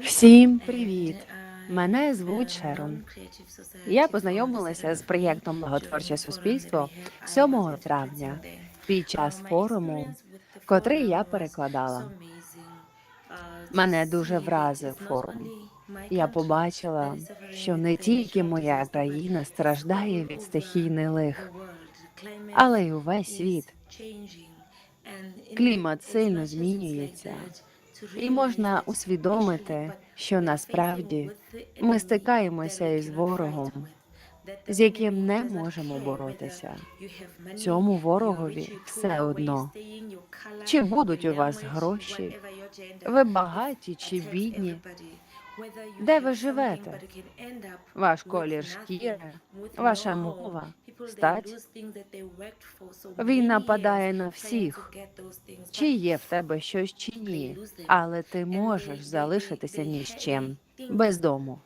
Всім привіт! uh, Мене звуть uh, Шерон. Я познайомилася з проєктом Благотворче суспільство that we had, I 7 was травня під час Uh, форуму, котрий я перекладала. Uh, Мене дуже вразив форум. Я побачила, що не тільки моя країна страждає від стихійних лих, але й увесь світ. Клімат сильно змінюється. І можна усвідомити, що насправді ми стикаємося із ворогом, з яким не можемо боротися. Цьому ворогові все одно. Чи будуть у вас гроші, ви багаті чи бідні, де ви живете, ваш колір шкіри, ваша мова, стать. Він нападає на всіх. Чи є в тебе щось чи ні, але ти можеш залишитися ні з чим, без дому.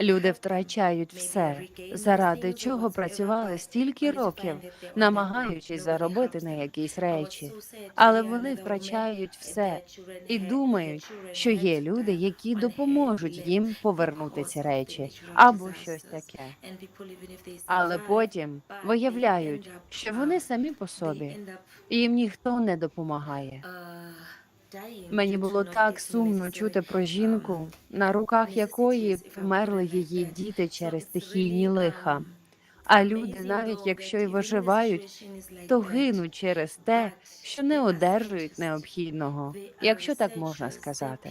Люди втрачають все, заради чого працювали стільки років, намагаючись заробити на якісь речі, але вони втрачають uh, все і думають, що є люди, uh, які допоможуть їм повернути ці речі або щось таке. Але потім виявляють, що uh, вони самі по собі, їм ніхто не допомагає. Мені було так сумно чути про жінку, на руках якої вмерли її діти через стихійні лиха. А люди, навіть якщо й виживають, то гинуть через те, що не одержують необхідного, якщо так можна сказати.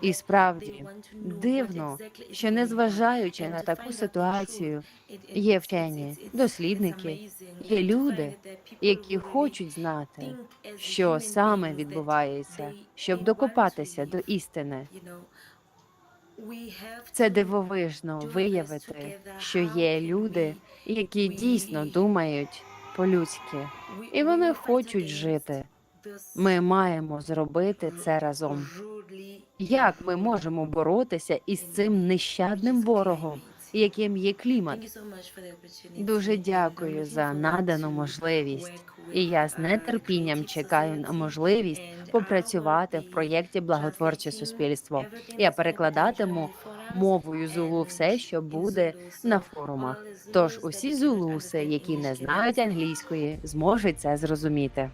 І справді дивно, що незважаючи на таку ситуацію, є вчені, дослідники, є люди, які хочуть знати, що саме відбувається, щоб докопатися до істини. Це дивовижно виявити, що є люди, які дійсно думають по-людськи, і вони хочуть жити. Ми маємо зробити це разом. Як ми можемо боротися із цим нещадним ворогом, яким є клімат? Дуже дякую за надану можливість, і я з нетерпінням чекаю на можливість попрацювати в проєкті Благотворче суспільство. Я перекладатиму мовою зулу все, що буде на форумах. Тож усі зулуси, які не знають англійської, зможуть це зрозуміти.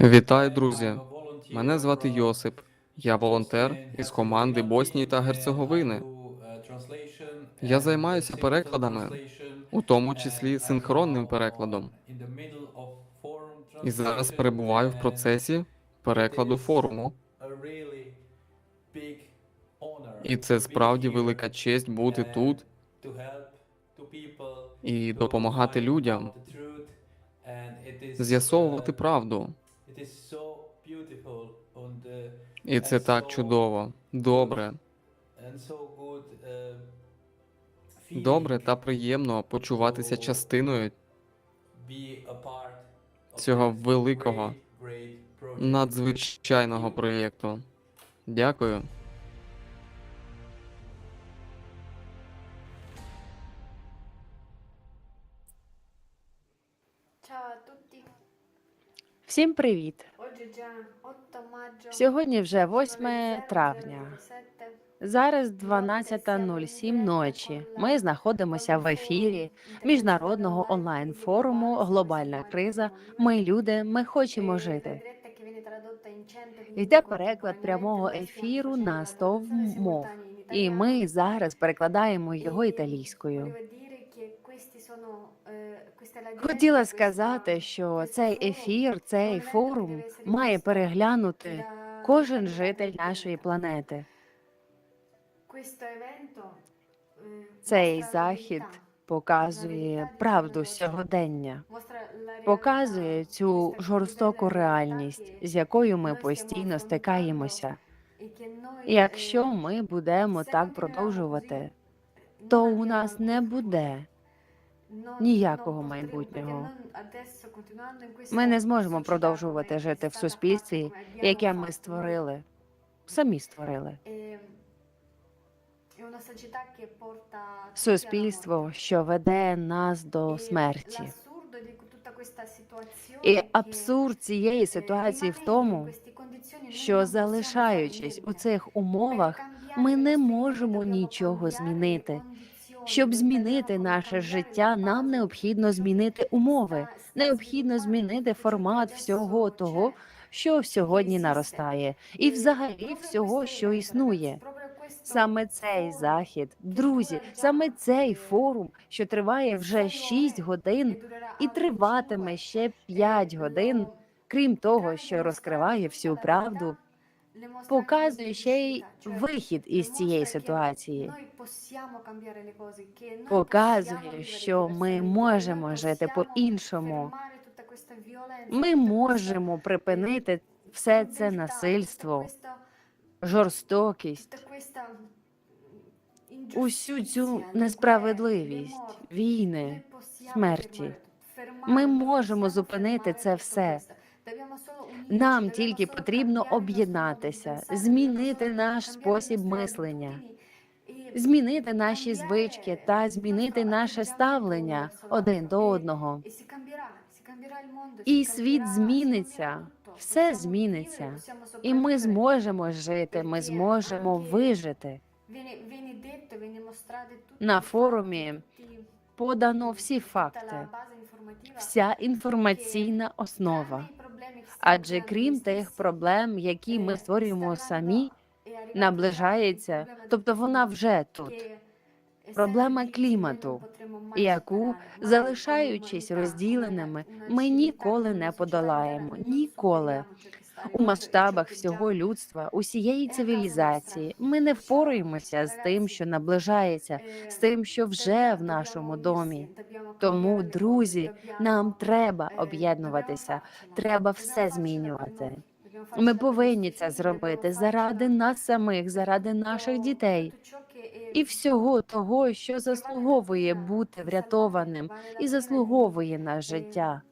Вітаю, друзі. Мене звати Йосип. Я волонтер із команди Боснії та Герцеговини. Я займаюся перекладами, у тому числі синхронним перекладом. І зараз перебуваю в процесі перекладу форуму. І це справді велика честь бути тут і допомагати людям з'ясовувати правду. І це так чудово, добре, добре та приємно почуватися частиною цього великого, надзвичайного проєкту. Дякую. Всім привіт! Oggi è già 8 maggio. Сьогодні вже 8 8 травня. Зараз 12.07 ночі. Ми знаходимося в ефірі міжнародного онлайн форуму Глобальна криза. Ми люди, ми хочемо жити. Йде переклад прямого ефіру на 100 мов, і ми зараз перекладаємо його італійською. Хотіла сказати, що цей ефір, цей форум має переглянути кожен житель нашої планети. Цей захід показує правду сьогодення, показує цю жорстоку реальність, з якою ми постійно стикаємося. Якщо ми будемо так продовжувати, то у нас не буде ніякого майбутнього. Ми не зможемо продовжувати жити в суспільстві, яке ми створили, самі створили. суспільство, що веде нас до смерті. І абсурд цієї ситуації в тому, що залишаючись у цих умовах, ми не можемо нічого змінити. Щоб змінити наше життя, нам необхідно змінити умови, необхідно змінити формат всього того, що сьогодні наростає, і взагалі всього, що існує. Саме цей захід, друзі, саме цей форум, що триває вже 6 годин і триватиме ще eh, 5 годин, крім того, що розкриває всю правду, показує ще й вихід із цієї ситуації. Показує, що ми можемо жити по-іншому. Ми можемо припинити все це насильство, жорстокість, усю цю несправедливість, війни. Смерті. Ми можемо зупинити це все. Нам тільки потрібно об'єднатися, змінити наш спосіб мислення, змінити наші звички та змінити наше ставлення один до E- одного. e І світ зміниться, все зміниться. І ми зможемо жити, ми зможемо вижити. На форумі подано всі факти, вся інформаційна основа. Адже крім тих проблем, які ми eh, створюємо самі, наближається, тобто вона вже тут. Проблема клімату, яку, залишаючись розділеними, ми ніколи не подолаємо. non Ніколи. У масштабах всього людства, усієї Е, цивілізації, ми не впораємося з тим, що наближається, е, з тим, що вже в нашому домі. Тому, друзі, нам треба об'єднуватися, треба все змінювати. Ми повинні це зробити заради нас самих, заради наших дітей і всього того, що заслуговує бути врятованим і заслуговує на життя.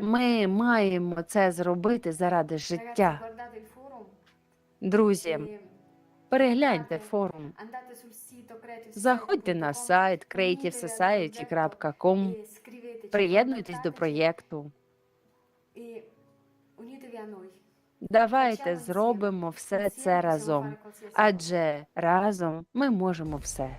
Ми маємо це зробити заради життя. Друзі, перегляньте форум. Заходьте на сайт creativesociety.com, приєднуйтесь до проєкту. Давайте зробимо все це разом, адже разом ми можемо все.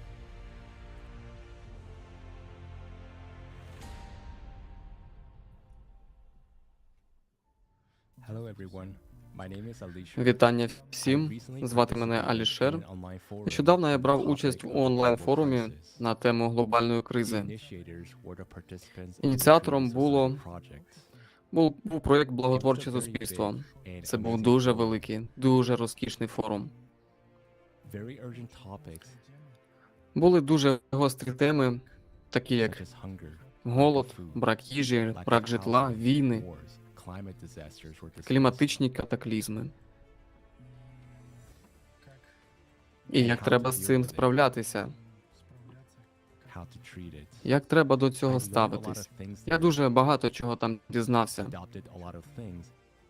Вітання всім. Звати мене Алішер. Нещодавно я брав участь у онлайн-форумі на тему глобальної кризи. Ініціатором було Був, був проєкт Благотворче суспільство. Це був дуже великий, дуже розкішний форум. Були дуже гострі теми, такі як голод, брак їжі, брак житла, війни, кліматичні катаклізми. І як треба з цим справлятися, як треба до цього ставитись. Я дуже багато чого там дізнався,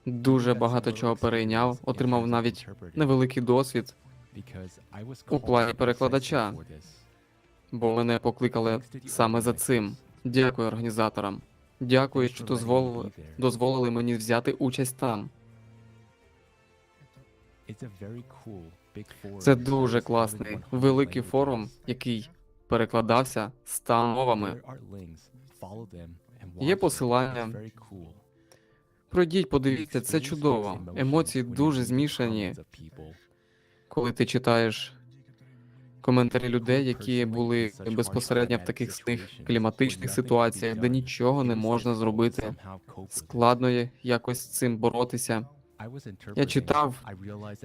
дуже багато чого перейняв, отримав навіть невеликий досвід, у плані перекладача. бо мене покликали саме за цим. Дякую організаторам. Дякую, що дозволили, дозволили мені взяти участь там. Це дуже класний, великий форум, який перекладався ста мовами. Є посилання. Пройдіть, подивіться, це чудово. Емоції дуже змішані, коли ти читаєш коментарі людей, які були безпосередньо в таких сних кліматичних ситуаціях, де нічого не можна зробити. Складно якось з цим боротися. Я читав,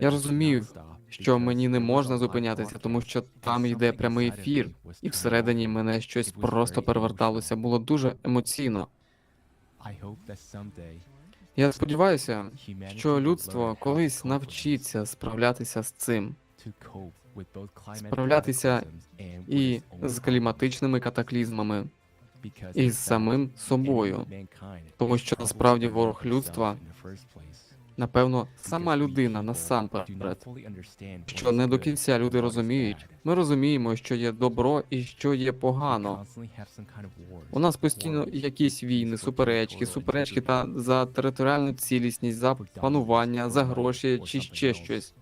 Я розумів, що мені не можна зупинятися, тому що там йде прямий ефір, і всередині мене щось просто переверталося. Було дуже емоційно. Я сподіваюся, що людство колись навчиться справлятися з цим справлятися і з кліматичними катаклізмами, і з самим собою, тому що насправді ворог людства Напевно, сама людина насамперед. Що не до кінця люди розуміють. Ми розуміємо, що є добро і що є погано. У нас постійно якісь війни, суперечки, суперечки та за територіальну цілісність, за панування, за гроші чи ще щось.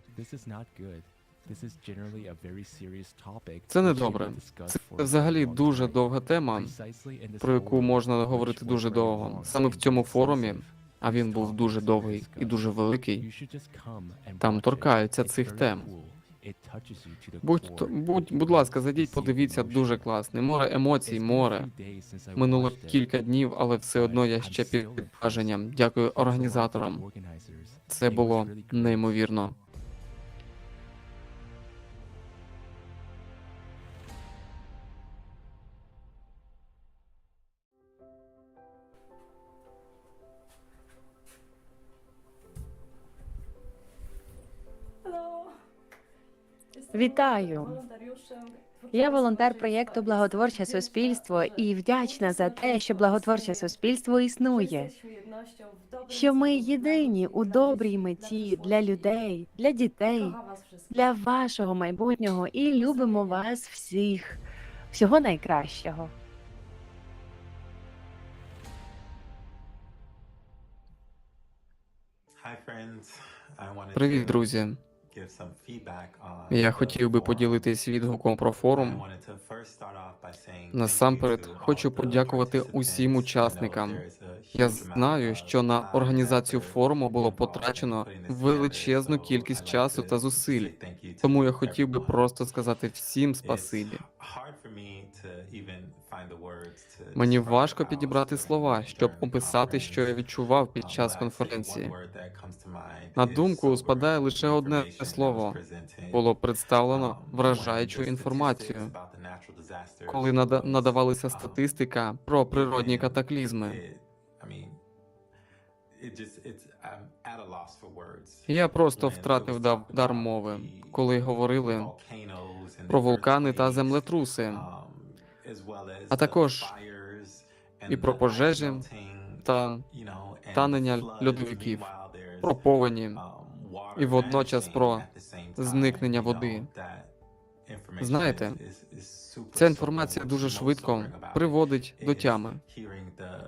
Це не добре. Це взагалі дуже довга тема, про яку можна говорити дуже довго. Саме в цьому форумі, а він був дуже довгий і дуже великий. Там торкаються цих тем. Будь, будь, будь ласка, зайдіть, подивіться, дуже класний. Море емоцій, море. Минуло кілька днів, але все одно я ще під враженням. Дякую організаторам. Це було неймовірно. Вітаю! Я волонтер проєкту Благотворче суспільство і вдячна за те, що благотворче суспільство існує. Що ми єдині у добрій меті для людей, для дітей, для вашого майбутнього і любимо вас всіх. Всього найкращого. Привіт, друзі. Я хотів би поділитись відгуком про форум. Насамперед, хочу подякувати усім учасникам. Я знаю, що на організацію форуму було потрачено величезну кількість часу та зусиль. Тому я хотів би просто сказати всім спасибі. Мені важко підібрати слова, щоб описати, що я відчував під час конференції. На думку спадає лише одне слово. Було представлено вражаючу інформацію, коли нада- надавалася статистика про природні катаклізми. Я просто втратив дар мови, коли говорили про вулкани та землетруси, а також і про пожежі та танення льодовиків, про повені і водночас про зникнення води. Знаєте, ця інформація дуже швидко приводить до тями,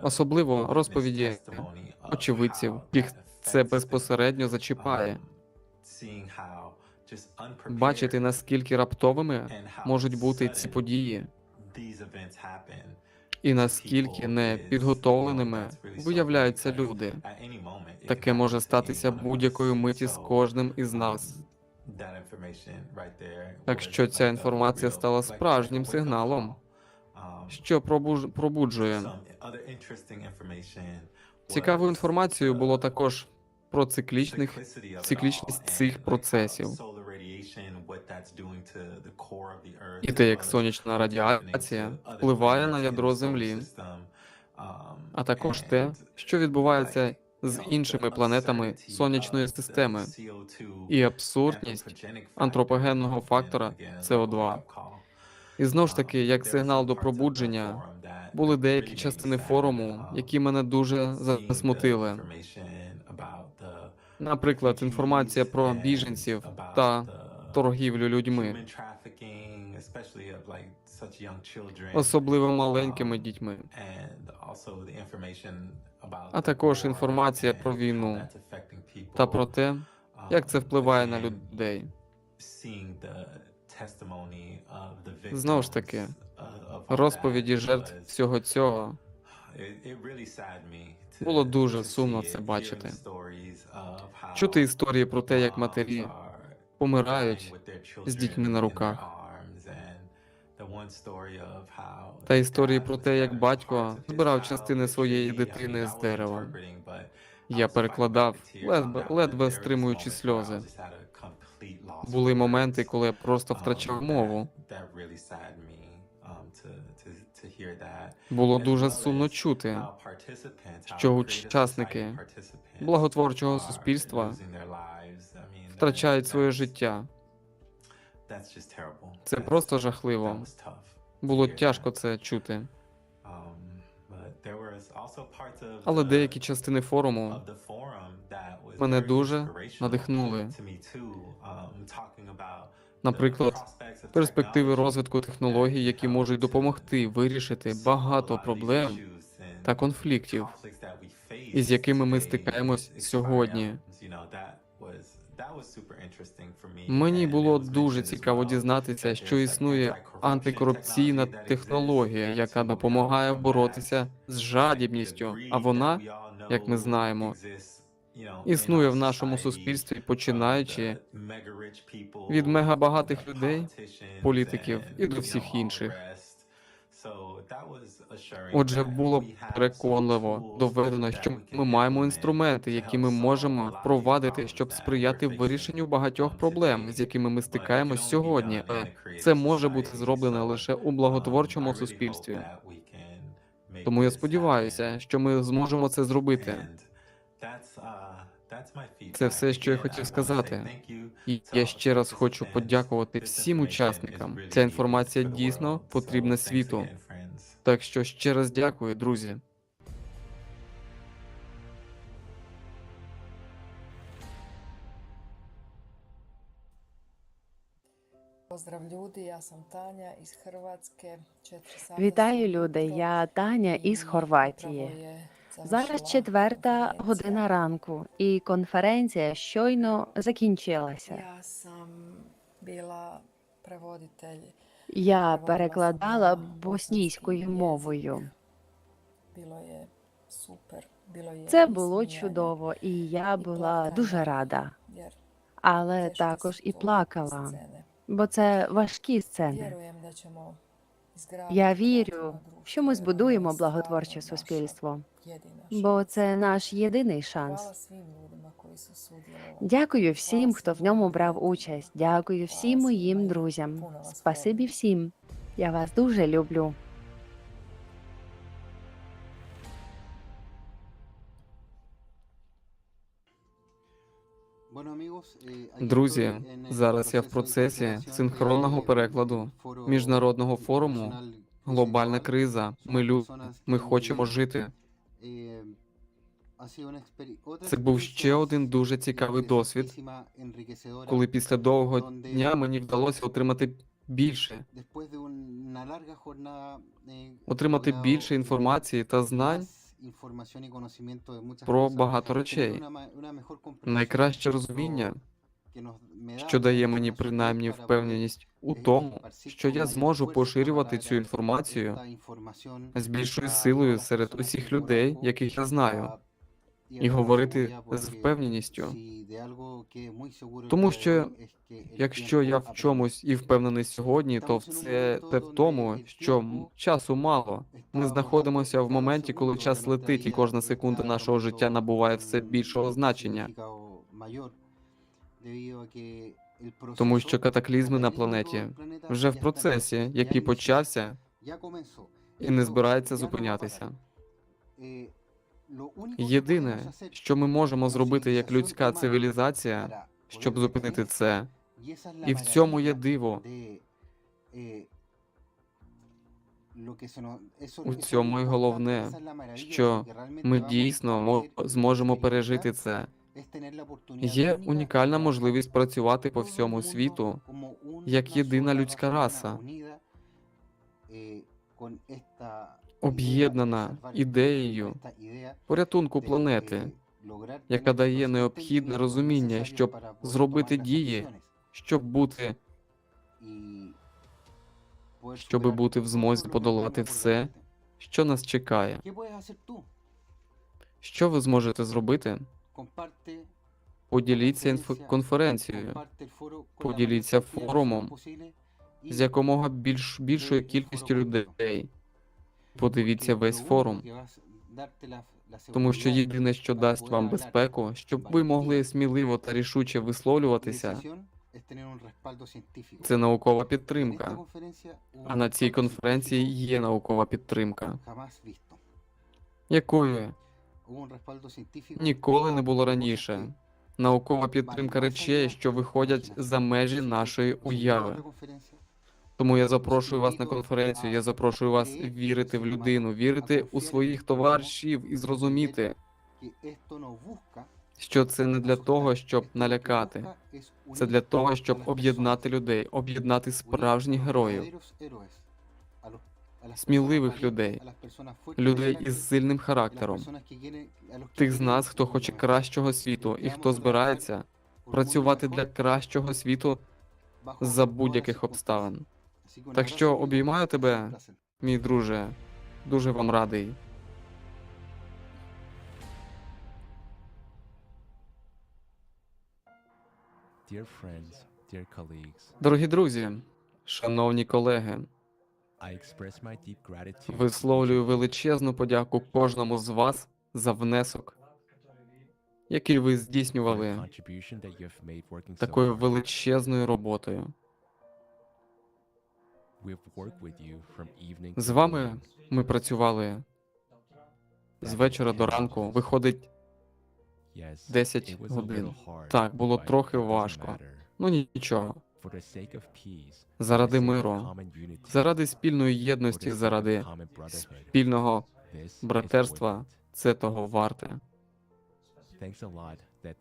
особливо розповіді очевидців, їх це безпосередньо зачіпає. Бачити, наскільки раптовими можуть бути ці події, і наскільки непідготовленими виявляються люди. Таке може статися будь-якої миті з кожним із нас. Так що ця інформація стала справжнім сигналом, що пробуж- пробуджує. Цікавою інформацією було також про циклічних циклічність цих процесів і те, як сонячна радіація впливає на ядро Землі, а також те, що відбувається з іншими планетами сонячної системи, і абсурдність антропогенного фактора СО2. І знову ж таки, як сигнал до пробудження, були деякі частини форуму, які мене дуже засмутили. Наприклад, інформація про біженців та торгівлю людьми, особливо маленькими дітьми, а також інформація про війну та про те, як це впливає на людей. Знову ж таки, розповіді жертв всього цього було дуже сумно це бачити. чути історії про те, як матері помирають з дітьми на руках, та історії про те, як батько збирав частини своєї дитини з дерева. Я перекладав, ледве, ледве стримуючи сльози. Були моменти, коли я просто втрачав мову. Було дуже сумно чути, що учасники благотворчого суспільства втрачають своє життя. Це просто жахливо. Було тяжко це чути. Але деякі частини форуму мене дуже надихнули. Наприклад, перспективи розвитку технологій, які можуть допомогти вирішити багато проблем та конфліктів, із якими ми стикаємось сьогодні. Мені було дуже цікаво дізнатися, що існує антикорупційна технологія, яка допомагає боротися з жадібністю. А вона, як ми знаємо, існує в нашому суспільстві, починаючи від мегабагатих людей, політиків і до всіх інших. Отже, було переконливо доведено, що ми маємо інструменти, які ми можемо впровадити, щоб сприяти вирішенню багатьох проблем, з якими ми стикаємось сьогодні. Але це може бути зроблено лише у благотворчому суспільстві. Тому я сподіваюся, що ми зможемо це зробити. Це все, що я хотів сказати. І я ще раз хочу подякувати всім учасникам. Ця інформація дійсно потрібна світу. Так що ще раз дякую, друзі. Ja sam Tanja iz Hrvatske. 4 sata Вітаю, люди. Я Таня із Хорватії. Зараз четверта година ранку, і конференція щойно закінчилася. Ja sam bila prevoditelj. Я перекладала боснійською мовою. Це було чудово, і я була дуже рада, але також і плакала, бо це важкі сцени. Я вірю, що ми збудуємо благотворче суспільство, бо це наш єдиний шанс. Дякую всім, хто в ньому брав участь. Дякую всім моїм друзям. Спасибі всім. Я вас дуже люблю. Друзі, зараз я в процесі синхронного перекладу міжнародного форуму Глобальна криза. Ми лю... ми хочемо жити. Це був ще один дуже цікавий досвід, Коли після довгого дня мені вдалося отримати більше, отримати більше інформації та знань про багато речей. найкраще розуміння, що дає мені принаймні впевненість у тому, що я зможу поширювати цю інформацію з більшою силою серед усіх людей, яких я знаю, і говорити з впевненістю. Тому що Якщо я в чомусь і впевнений сьогодні, то це те в тому, що часу мало. Ми знаходимося в моменті, коли час летить, і кожна секунда нашого життя набуває все більшого значення. Тому що катаклізми на планеті вже в процесі, який почався і не збирається зупинятися. Єдине, що ми можемо зробити як людська цивілізація, щоб зупинити це, і в цьому є диво. У цьому і головне, що ми дійсно зможемо пережити це. Є унікальна можливість працювати по всьому світу як єдина людська раса, об'єднана ідеєю порятунку планети, яка дає необхідне розуміння, щоб зробити дії, щоб бути, щоб бути в змозі подолати все, що нас чекає. Що ви зможете зробити? Поділіться конференцією, поділіться форумом з якомога більш більшою кількістю людей. Подивіться весь форум, тому що єдине, що дасть вам безпеку, щоб ви могли сміливо та рішуче висловлюватися, це наукова підтримка. А на цій конференції є наукова підтримка, якої ніколи не було раніше. Наукова підтримка речей, що виходять за межі нашої уяви. Тому я запрошую вас на конференцію. Я запрошую вас вірити в людину, вірити у своїх товаришів і зрозуміти, що це не для того, щоб налякати. Це для того, щоб об'єднати людей, об'єднати справжніх героїв, сміливих людей, людей із сильним характером, тих з нас, хто хоче кращого світу і хто збирається працювати для кращого світу за будь-яких обставин. Так що обіймаю тебе, мій друже, дуже вам радий. Dear friends, dear colleagues, Дорогі друзі, шановні колеги, I express my deep gratitude висловлюю величезну подяку кожному з вас за внесок, який ви здійснювали contribution that you have made working so такою hard. величезною роботою. З вами ми працювали з вечора до ранку. Виходить, Yes, 10 it was a годин. Так, було трохи важко. ну нічого. Заради миру, заради спільної єдності, заради спільного братерства, це того варте.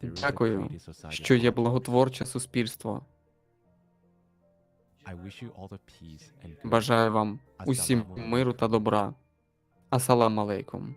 Дякую, що є благотворче суспільство. Бажаю вам усім миру та добра. Асалам алейкум.